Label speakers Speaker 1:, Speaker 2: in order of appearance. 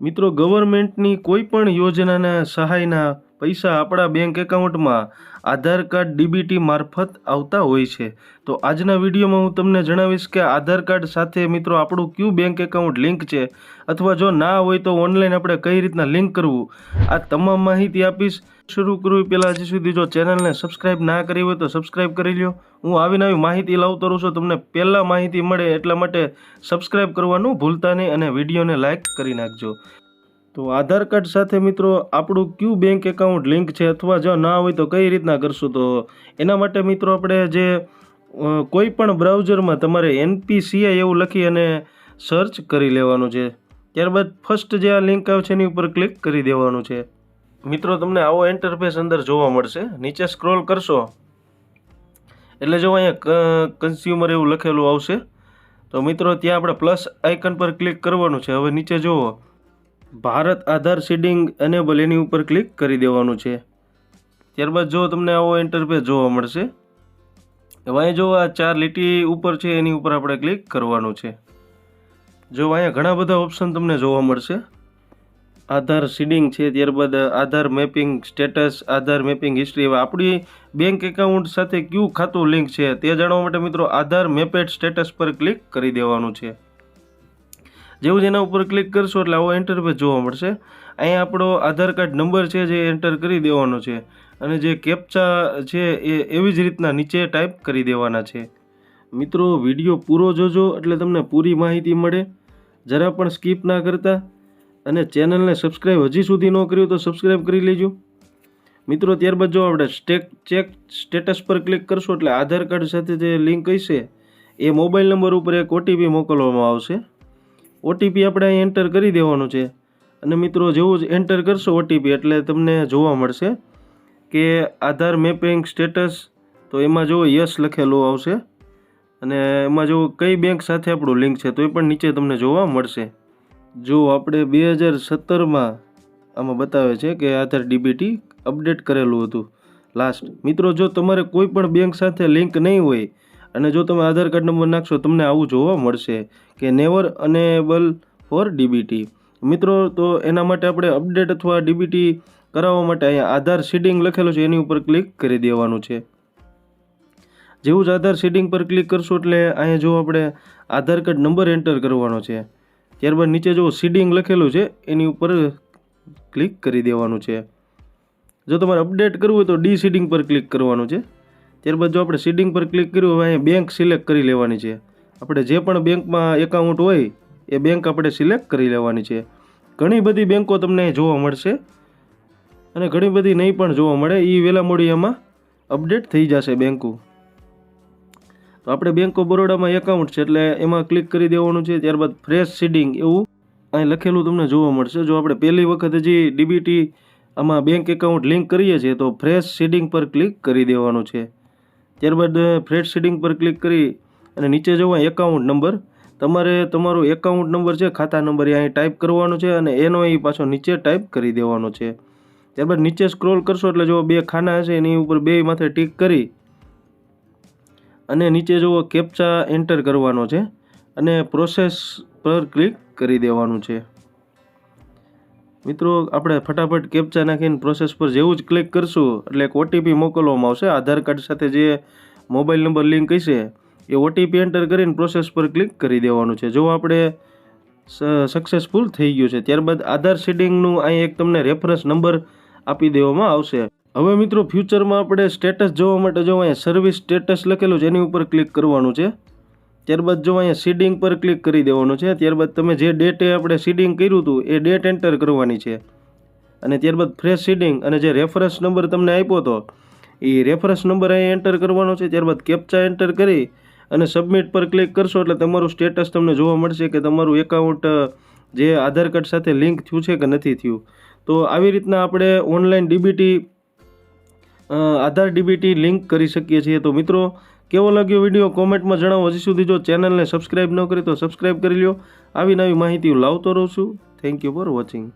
Speaker 1: મિત્રો ગવર્મેન્ટની કોઈ પણ યોજનાના સહાયના પૈસા આપણા બેંક એકાઉન્ટમાં આધાર કાર્ડ ડીબીટી મારફત આવતા હોય છે. તો આજના વિડીયોમાં હું તમને જણાવીશ કે આધાર કાર્ડ સાથે મિત્રો આપણું કયું બેંક એકાઉન્ટ લિંક છે? અથવા જો ના હોય તો ઓનલાઈન આપણે કઈ રીતના લિંક કરવું? આ તમામ માહિતી આપીશ. શરૂ કરવી પહેલાં હજી સુધી જો ચેનલને સબસ્ક્રાઇબ ના કરી હોય તો સબસ્ક્રાઇબ કરી લ્યો. હું આવી નવી માહિતી લાવતો રહું છું, તમને પહેલાં માહિતી મળે એટલા માટે સબસ્ક્રાઇબ કરવાનું ભૂલતા નહીં અને વિડીયોને લાઇક કરી નાખજો. તો આધાર કાર્ડ સાથે મિત્રો, આપણું કયું બેંક એકાઉન્ટ લિંક છે અથવા જો ના હોય તો કઈ રીતના કરશું? તો એના માટે મિત્રો આપણે જે કોઈ પણ બ્રાઉઝરમાં તમારે એનપીસીઆઈ એવું લખી અને સર્ચ કરી લેવાનું છે. ત્યારબાદ ફર્સ્ટ જે આ લિંક આવે છે એની ઉપર ક્લિક કરી દેવાનું છે. મિત્રો, તમને આવો ઇન્ટરફેસ અંદર જોવા મળશે. નીચે સ્ક્રોલ કરશો. એટલે જો અહીંયા કન્ઝ્યુમર એવું લખેલું આવશે, તો મિત્રો ત્યાં આપણે પ્લસ આઇકન પર ક્લિક કરવાનું છે. હવે નીચે જુઓ. ભારત આધાર સીડિંગ એનેબલ એની ઉપર ક્લિક કરી દેવાનું છે. ત્યારબાદ જો તમને આવો ઇન્ટરફેસ જોવા મળશે અહીંયા જો આ ચાર લીટી ઉપર છે, એની ઉપર આપણે ક્લિક કરવાનું છે. જો અહીંયા ઘણા બધા ઓપ્શન તમને જોવા મળશે. આધાર સીડિંગ છે, ત્યારબાદ Aadhaar mapping status Aadhaar mapping history એવા આપણી બેંક એકાઉન્ટ સાથે કયું ખાતું લિંક છે, તે જાણવા માટે મિત્રો આધાર મેપેડ સ્ટેટસ પર ક્લિક કરી દેવાનું છે. જેવું જ એના ઉપર ક્લિક કરશો એટલે આવો ઇન્ટરફેસ જોવા મળશે. અહીંયા આપણો આધાર કાર્ડ નંબર છે જે એન્ટર કરી દેવાનો છે. અને જે કેપ્ચા છે એ એવી જ રીતના નીચે ટાઈપ કરી દેવાના છે. મિત્રો વીડિયો પૂરો જોજો એટલે તમને પૂરી માહિતી મળે. જરા પણ સ્કીપ ના કરતા અને ચેનલને સબસ્ક્રાઈબ હજી સુધી ન કર્યું તો સબસ્ક્રાઈબ કરી લેજો. મિત્રો, ત્યારબાદ જો આપણે સ્ટેક ચેક સ્ટેટસ પર ક્લિક કરશો એટલે આધાર કાર્ડ સાથે જે લિંક હશે, એ મોબાઈલ નંબર ઉપર એક ઓટીપી મોકલવામાં આવશે. ઓટીપી આપણે અહીં એન્ટર કરી દેવાનું છે. અને મિત્રો, જેવું જ એન્ટર કરશો ઓટીપી એટલે તમને જોવા મળશે કે આધાર મેપિંગ સ્ટેટસ, તો એમાં જો યસ લખેલું આવશે. અને એમાં જો કઈ બેંક સાથે આપણું લિંક છે તો એ પણ નીચે તમને જોવા મળશે. જો આપણે બે હજાર સત્તરમાં આમાં બતાવે છે કે આધાર ડીબીટી અપડેટ કરેલું હતું લાસ્ટ મિત્રો, જો તમારે કોઈ પણ બેંક સાથે લિંક નહીં હોય અને જો તમે આધાર કાર્ડ નંબર નાખશો, તમને આવું જોવા મળશે કે નેવર અનેબલ ફોર ડીબીટી મિત્રો, તો એના માટે આપણે અપડેટ અથવા ડીબીટી કરાવવા માટે અહીંયા આધાર સીડિંગ લખેલું છે, એની ઉપર ક્લિક કરી દેવાનું છે. જેવું જ આધાર સીડિંગ પર ક્લિક કરશો એટલે અહીંયા જો આપણે આધાર કાર્ડ નંબર એન્ટર કરવાનો છે, ત્યારબાદ નીચે જો સીડિંગ લખેલું છે, એની ઉપર ક્લિક કરી દેવાનું છે. જો તમારે અપડેટ કરવું હોય તો ડી સીડિંગ પર ક્લિક કરવાનું છે. ત્યારબાદ જો આપણે સીડિંગ પર ક્લિક કર્યું, હવે અહીંયા બેંક સિલેક્ટ કરી લેવાની છે. આપણે જે પણ બેંકમાં એકાઉન્ટ હોય, એ બેંક આપણે સિલેક્ટ કરી લેવાની છે. ઘણી બધી બેંકો તમને જોવા મળશે. અને ઘણી બધી નહીં પણ જોવા મળે એ વહેલા મોડી એમાં અપડેટ થઈ જશે બેંકો તો આપણે બેંક ઓફ બરોડામાં એકાઉન્ટ છે, એટલે એમાં ક્લિક કરી દેવાનું છે. ત્યારબાદ ફ્રેશ સીડિંગ એવું અહીં લખેલું તમને જોવા મળશે. જો આપણે પહેલી વખત હજી ડીબીટી આમાં બેંક એકાઉન્ટ લિંક કરીએ છીએ, તો ફ્રેશ સીડિંગ પર ક્લિક કરી દેવાનું છે. ત્યારબાદ ફ્રેડ સીડિંગ પર ક્લિક કરી અને નીચે જવા એકાઉન્ટ નંબર તમારે તમારો એકાઉન્ટ નંબર છે, ખાતા નંબર એ અહીં ટાઈપ કરવાનો છે અને એનો અહીં પાછો નીચે ટાઈપ કરી દેવાનો છે. ત્યારબાદ નીચે સ્ક્રોલ કરશો એટલે જો બે ખાના હશે, એની ઉપર બે માથે ટીક કરી અને નીચે જુઓ કેપ્ચા એન્ટર કરવાનો છે અને પ્રોસેસ પર ક્લિક કરી દેવાનું છે. મિત્રો, આપણે ફટાફટ કેપ્ચા નાખીને પ્રોસેસ પર જેવું જ ક્લિક કરશું, એટલે એક ઓટીપી મોકલવામાં આવશે. આધાર કાર્ડ સાથે જે મોબાઈલ નંબર લિંક હશે, એ ઓટીપી એન્ટર કરીને પ્રોસેસ પર ક્લિક કરી દેવાનું છે. જો આપણે સક્સેસફુલ થઈ ગયું છે, ત્યારબાદ આધાર શેડિંગનું અહીં એક તમને રેફરન્સ નંબર આપી દેવામાં આવશે. હવે મિત્રો ફ્યુચરમાં આપણે સ્ટેટસ જોવા માટે જો અહીંયા સર્વિસ સ્ટેટસ લખેલું છે, એની ઉપર ક્લિક કરવાનું છે. ત્યારબાદ જો અહીંયા સીડિંગ પર ક્લિક કરી દેવાનું છે, ત્યારબાદ તમે જે ડેટે આપણે સીડિંગ કર્યું હતું, એ ડેટ એન્ટર કરવાની છે. અને ત્યારબાદ ફ્રેશ સીડિંગ અને જે રેફરન્સ નંબર તમને આપ્યો હતો, એ રેફરન્સ નંબર અહીં એન્ટર કરવાનો છે. ત્યારબાદ કેપ્ચા એન્ટર કરી અને સબમિટ પર ક્લિક કરશો એટલે તમારું સ્ટેટસ તમને જોવા મળશે કે તમારું એકાઉન્ટ જે આધાર કાર્ડ સાથે લિંક થયું છે કે નથી થયું. તો આવી રીતના આપણે online DBT Aadhaar DBT link કરી શકીએ છીએ. તો મિત્રો, કેવો લાગ્યો વીડિયો? કોમેન્ટમાં જણાવો. હજી સુધી જો ચેનલને સબસ્ક્રાઈબ ન કરી તો સબસ્ક્રાઈબ કરી લ્યો. આવી નવી માહિતી લાવતો રહું છું. Thank you for watching